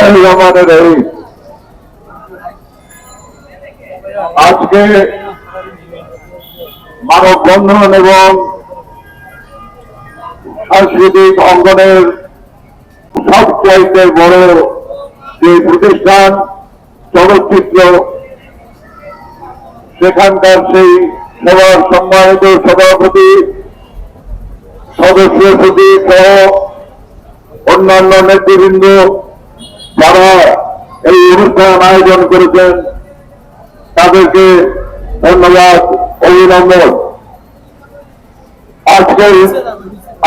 রহমানের রহিম আজকে মানববন্ধন এবং সাংস্কৃতিক অঙ্গনের সবচাইতে বড় যে প্রতিষ্ঠান, চলচ্চিত্র, সেখানকার সেই সবার সম্মানিত সভাপতি, সদস্য সচিব সহ অন্যান্য নেতৃবৃন্দ যারা এই অনুষ্ঠান আয়োজন করেছেন। তাদেরকে ধন্যবাদ, অভিনন্দন। আজকে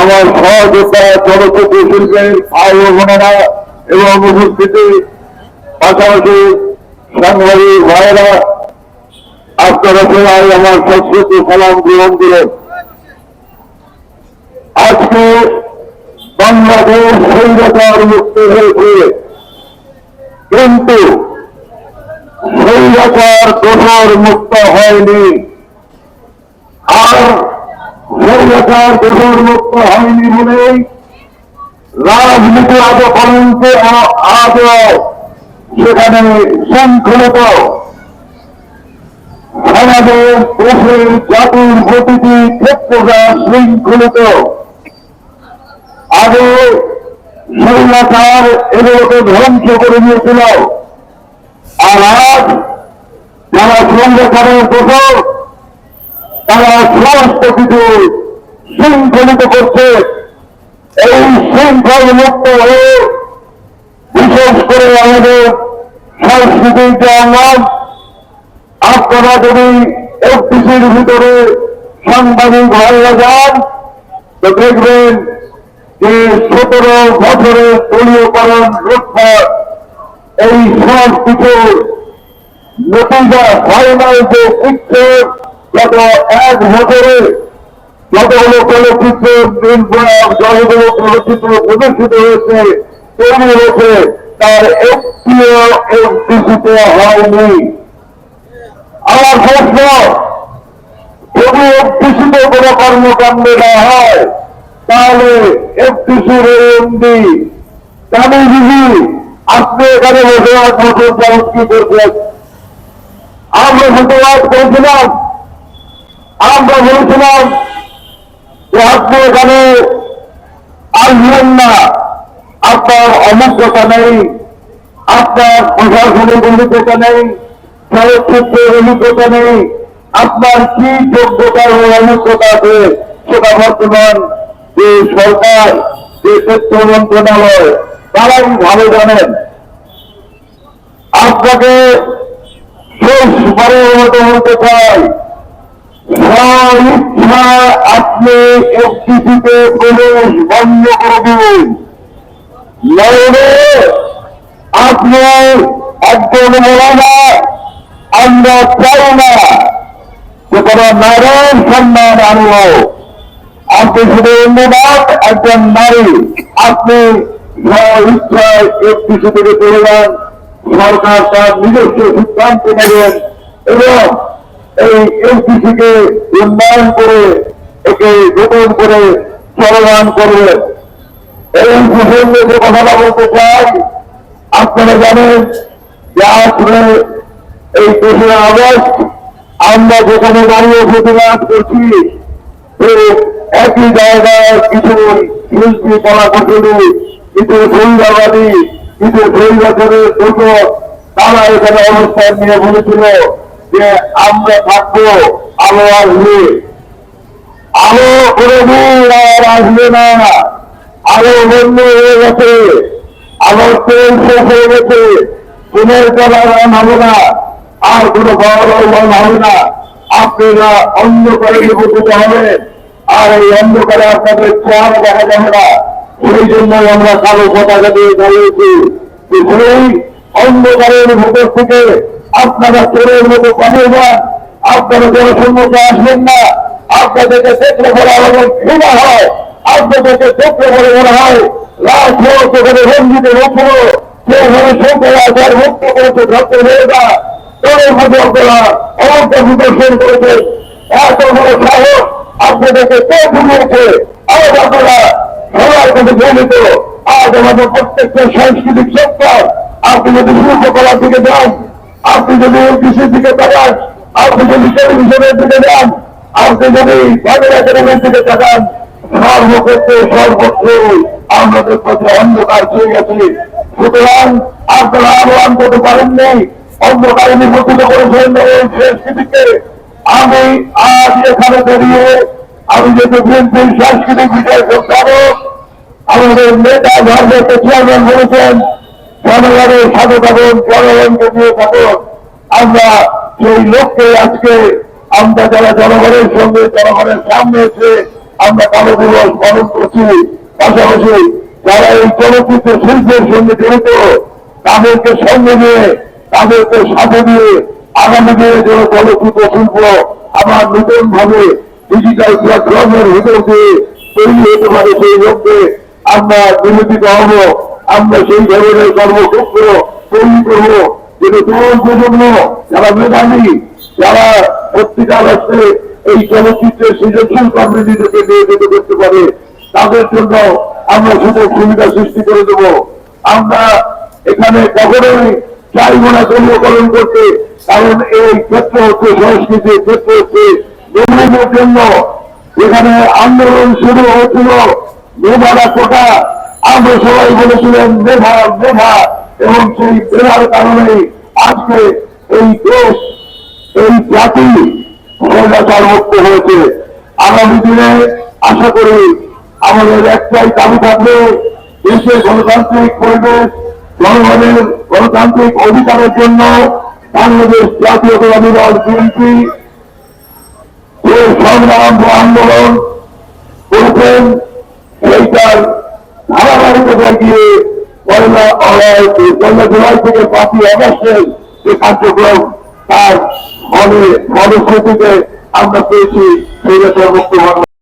আমার সহযোদ্ধা, চলচ্চিত্র শিল্পের ভাই বোনেরা এবং উপস্থিতি পাশাপাশি সাংবাদিক ভাইয়েরা আপনারা সবাই আমার সংস্কৃতি সালাম গ্রহণ করেন। আজকে বাংলাদেশ স্বৈরতার মুক্ত হয়েছে। কিন্তু স্বৈরতার দোষর মুক্ত হয়নি। আর স্বৈরতার দোষর মুক্ত হয়নি বলেই রাজনীতি আজ পর্যন্ত আজ সেখানে শৃঙ্খলিত আমাদের দেশের জাতির প্রতিটি ক্ষেত্রটা শৃঙ্খলিত। আগে ধ্বংস করে নিয়েছিল আর আজ যারা সংরক্ষণের দোষর তারা সমস্ত কিছু শৃঙ্খলিত করছে। এই শৃঙ্খল মুক্ত হয়ে বিশেষ করে আমাদের সাংস্কৃতিক যে অঙ্গন আপনারা যদি এফটিসির ভিতরে সাংবাদিক ভাইরা যান, তো দেখবেন যে সতেরো বছরের দলীয়করণ লুটপাট এই সব কিছু নতিজা ফাইনাল যে পিকচার গত এক বছরে যতগুলো চলচ্চিত্র যতগুলো চলচ্চিত্র প্রদর্শিত হয়েছে তৈরি হয়েছে তার একটিও এফটিসিতে হয়নি। আমার প্রশ্ন, যদি এফটিসিতে কোনো কর্মকাণ্ড না হয় তাহলে এফটিসির এমডি কামি দিদি? আপনি এখানে বসে এক বছর কি করছেন? আমরা প্রতিবাদ করেছিলাম আমরা বলেছিলাম যে আপনি এখানে আসবেন না। আপনার অমুকতা নেই। আপনার প্রশাসনের অভিজ্ঞতা নেই। চলচ্চিত্রের অভিজ্ঞতা নেই। আপনার কি যোগ্যতা ও অভিজ্ঞতা আছে, সেটা বর্তমান যে সরকার যে তথ্য মন্ত্রণালয়, তারাই ভালো জানেন। আপনাকে মতো প্রবেশ বন্ধ করে দিন। আপনি একজন মোলানা আমরা চাই না যে কোনো নারীর সম্মান আনব। একজন নারী। আপনি ইচ্ছায় এফটিসি থেকে চলে যান, সরকার তার নিজস্ব সিদ্ধান্ত নেবেন এবং এই এফটিসিকে উন্নয়ন করে, একে নতুন করে চলমান করবে। এই প্রসঙ্গে যে কথাটা বলতে চাই, আপনারা জানেন যে আসলে এই তেসরা আগস্ট, আমরা যেখানে দাঁড়িয়ে প্রতিবাদ করছি একই জায়গায় কিছু শিল্পী কলাকুশলী কিছু সৈন্যবাদী কিছু সৈন্যের দুটো তারা এখানে অবস্থান নিয়ে বলেছিল যে, আমরা থাকব আলো আসবে আলো কোনদিন আর আসবে না। আলো বন্ধ হয়ে গেছে। আবার তেল শেষ হয়ে গেছে। পুনের করার হবে না। আর কোন বড় হবে না। আপনারা অন্ধকারে নিবন্ধিত হবে আর এই অন্ধকারে আপনাদের চার দেখা যাবে না। সেই জন্যই আমরা কালো পতাকা দিয়ে দাঁড়িয়েছি। সেই অন্ধকারের ভেতর থেকে আপনারা চোরের মতো কমে যান। আপনারা জনসম্মুখে আসবেন না। আপনাদেরকে দেখলে পরে আমাদের ঘৃণা হয়। আপনাদেরকে দেখলে পরে মনে হয় লাশ সেখানে রঞ্জিতের উপরও সেভাবে সংখ্যা আচার মুক্ত করেছে ডক্টর মেয়েরা তোদের মধ্যে আপনারা অবস্থা প্রদর্শন করেছেন। এত বড় সাহস আপনাদেরকে কে ঘুমিয়েছে আজ আপনারা সবার কাছে জড়িত আজ আমাদের প্রত্যেকটা সাংস্কৃতিক সেক্টর আপনি যদি শিল্পকলার দিকে যান, আপনি যদি কৃষির দিকে তাকান, আপনি যদি টেলিভিশনের দিকে যান, আপনি যদি বাংলা একাডেমির দিকে তাকান সর্বক্ষেত্রে সর্বত্র আমাদের পথে অন্ধকার হয়ে গেছে। সুতরাং আপনারা আহ্বান করতে পারেন নেই অন্ধকারে নিবন্ধিত করেছেন এই সংস্কৃতিকে আমি আজ এখানে দাঁড়িয়ে আমি যেহেতু বিএনপির সাংস্কৃতিক বিষয় প্রস্তাবক আমাদের নেতা ভারতের চেয়ারম্যান বলেছেন, জনগণের সাথে থাকুন জনগণকে নিয়ে থাকুন। আমরা সেই লক্ষ্যে আজকে আমরা যারা জনগণের সঙ্গে জনগণের সামনে এসে আমরা কালো দিবস পালন করছি, পাশাপাশি যারা এই চলচ্চিত্র শিল্পের সঙ্গে জড়িত, তাদেরকে সঙ্গে নিয়ে, তাদেরকে সাথে নিয়ে আগামী দিনে যেন চলচ্চিত্র শিল্প আমার নতুন ভাবে ডিজিটাল প্ল্যাটফর্মের ভিতর তৈরি হতে পারে সেই লক্ষ্যে আমরা নিবেদিত হব। আমরা সেই ধরনের কর্মক্ষেত্র তৈরি করব যেটা তরুণ প্রজন্ম, যারা মেধাবী, যারা পত্রিকার আসতে এই চলচ্চিত্রের সৃজনশীল কর্মে নিজেকে নিয়োজিত করতে পারে, তাদের জন্য আমরা সুযোগ সুবিধা সৃষ্টি করে দেব। আমরা এখানে কখনোই চাইব না দলীয়করণ করতে। কারণ এই ক্ষেত্র হচ্ছে সংস্কৃতির ক্ষেত্র হচ্ছে নবীনের জন্য এখানে আন্দোলন শুরু হয়েছিল। মেধারা কোটা, আমরা সবাই বলেছিলেন মেধা মেধা এবং সেই মেধার কারণে আজকে এই দেশ, এই জাতি স্বৈরাচার মুক্ত হয়েছে। আগামী দিনে আশা করি আমাদের একটাই দাবি থাকবে, দেশে গণতান্ত্রিক পরিবেশ, জনগণের গণতান্ত্রিক অধিকারের জন্য বাংলাদেশ জাতীয়তাবাদী দল বিএনপি সংগ্রাম আন্দোলন করেছেন সেইটার ধারাবাহিকতা গিয়ে পয়লা অগাস্ট পয়লা জুলাই থেকে পাঁচই অগস্টের যে কার্যক্রম, তার ফলে ফলশ্রুতিতে আমরা পেয়েছি সেই বাংলা